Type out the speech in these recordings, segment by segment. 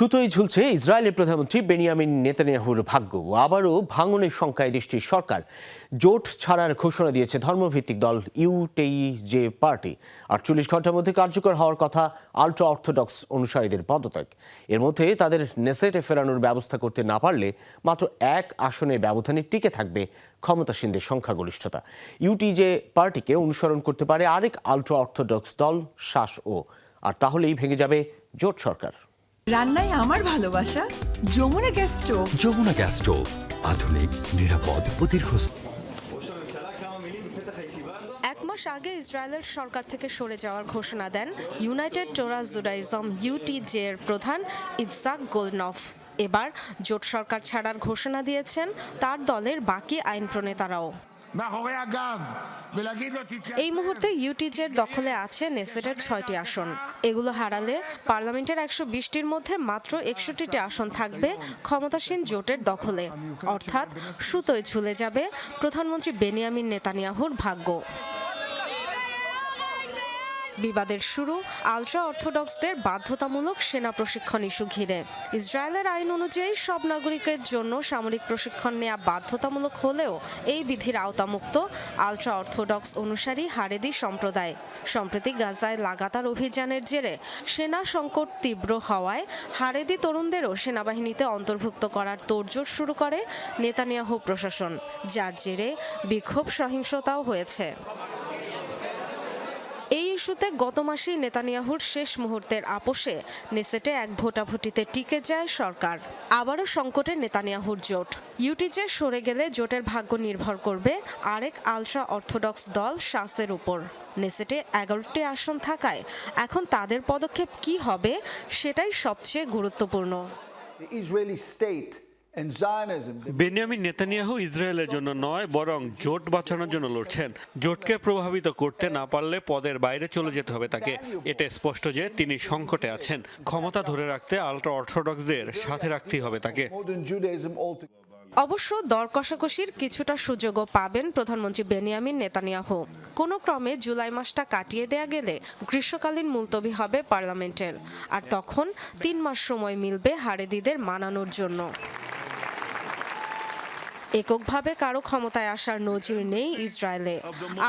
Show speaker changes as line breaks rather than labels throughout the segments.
সুতোই ঝুলছে ইসরায়েলের প্রধানমন্ত্রী বেনিয়ামিন নেতানিয়াহুর ভাগ্য আবারও ভাঙনের সংখ্যায় দেশটির সরকার জোট ছাড়ার ঘোষণা দিয়েছে ধর্মভিত্তিক দল ইউটেই যে পার্টি আটচল্লিশ ঘন্টার মধ্যে কার্যকর হওয়ার কথা আল্ট্রা অর্থোডক্স অনুসারীদের পদত্যাগ এর মধ্যে তাদের নেসেটে ফেরানোর ব্যবস্থা করতে না পারলে মাত্র এক আসনে ব্যবধানে টিকে থাকবে ক্ষমতাসীনদের সংখ্যাগরিষ্ঠতা ইউটি যে পার্টিকে অনুসরণ করতে পারে আরেক আল্ট্রা অর্থোডক্স দল শ্বাস ও আর তাহলেই ভেঙে যাবে জোট সরকার
রান্নায় আমার ভালোবাসা Jamuna gas stove
Jamuna gas stove আধুনিক নিরাপদ ও দীর্ঘস্থায়ী
মাস আগে ইসরায়েলের সরকার থেকে সরে যাওয়ার ঘোষণা দেন ইউনাইটেড টোরা জুডাইজম ইউটিজে এর প্রধান ইৎসাক গোলনফ এবার জোট সরকার ছাড়ার ঘোষণা দিয়েছেন তার দলের বাকি আইন প্রণেতারাও এই মুহূর্তে ইউটিজের দখলে আছে নেসেটের ছয়টি আসন এগুলো হারালে পার্লামেন্টের একশো বিশটির মধ্যে মাত্র একষট্টিটি আসন থাকবে ক্ষমতাসীন জোটের দখলে অর্থাৎ সুতোয় ঝুলে যাবে প্রধানমন্ত্রী বেনিয়ামিন নেতানিয়াহুর ভাগ্য বিবাদের শুরু আলট্রা অর্থোডক্সদের বাধ্যতামূলক সেনা প্রশিক্ষণ ইস্যু ঘিরে ইসরায়েলের আইন অনুযায়ী সব নাগরিকের জন্য সামরিক প্রশিক্ষণ নেওয়া বাধ্যতামূলক হলেও এই বিধির আওতামুক্ত আলট্রা অর্থোডক্স অনুসারী হারেদি সম্প্রদায় সম্প্রতি গাজায় লাগাতার অভিযানের জেরে সেনা সংকট তীব্র হওয়ায় হারেদি তরুণদেরও সেনাবাহিনীতে অন্তর্ভুক্ত করার তোড়জোড় শুরু করে নেতানিয়াহু প্রশাসন যার জেরে বিক্ষোভ সহিংসতাও হয়েছে এই ইস্যুতে গত মাসেই নেতানিয়াহুর শেষ মুহূর্তের আপোষে নেসেটে এক ভোটাভুটিতে টিকে যায় সরকার আবারও সংকটে নেতানিয়াহুর জোট ইউটিজে সরে গেলে জোটের ভাগ্য নির্ভর করবে আরেক আলট্রা অর্থোডক্স দল শাসের উপর নেসেটে এগারোটি আসন থাকায় এখন তাদের পদক্ষেপ কি হবে সেটাই সবচেয়ে গুরুত্বপূর্ণ The স্টেট
বেনিয়ামিন নেতানিয়াহু ইসরায়েলের জন্য নয় বরং জোট বাঁচানোর জন্য লড়ছেন জোটকে প্রভাবিত করতে না পারলে পদের বাইরে চলে যেতে হবে তাকে এটা স্পষ্ট যে তিনি সংকটে আছেন ক্ষমতা ধরে রাখতে আল্ট্রা অর্থোডক্সদের সাথে রাখতেই হবে তাকে
অবশ্য দর কষাকষির কিছুটা সুযোগও পাবেন প্রধানমন্ত্রী বেনিয়ামিন নেতানিয়াহু কোনো ক্রমে জুলাই মাসটা কাটিয়ে দেয়া গেলে গ্রীষ্মকালীন মুলতবি হবে পার্লামেন্টের আর তখন তিন মাস সময় মিলবে হারেদিদের মানানোর জন্য এককভাবে কারো ক্ষমতায় আসার নজির নেই ইসরায়েলে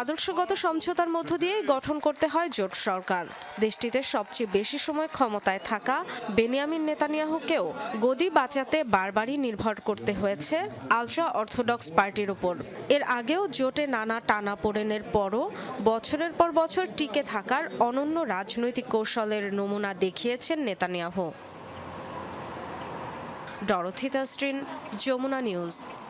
আদর্শগত সমঝোতার মধ্য দিয়ে গঠন করতে হয় জোট সরকার দেশটিতে সবচেয়ে বেশি সময় ক্ষমতায় থাকা বেনিয়ামিন নেতানিয়াহুকেও গদি বাঁচাতে বারবারই নির্ভর করতে হয়েছে আলট্রা অর্থোডক্স পার্টির উপর এর আগেও জোটে নানা টানা পোড়েনের পরও বছরের পর বছর টিকে থাকার অনন্য রাজনৈতিক কৌশলের নমুনা দেখিয়েছেন নেতানিয়াহু
ডরথি স্ট্রিন যমুনা নিউজ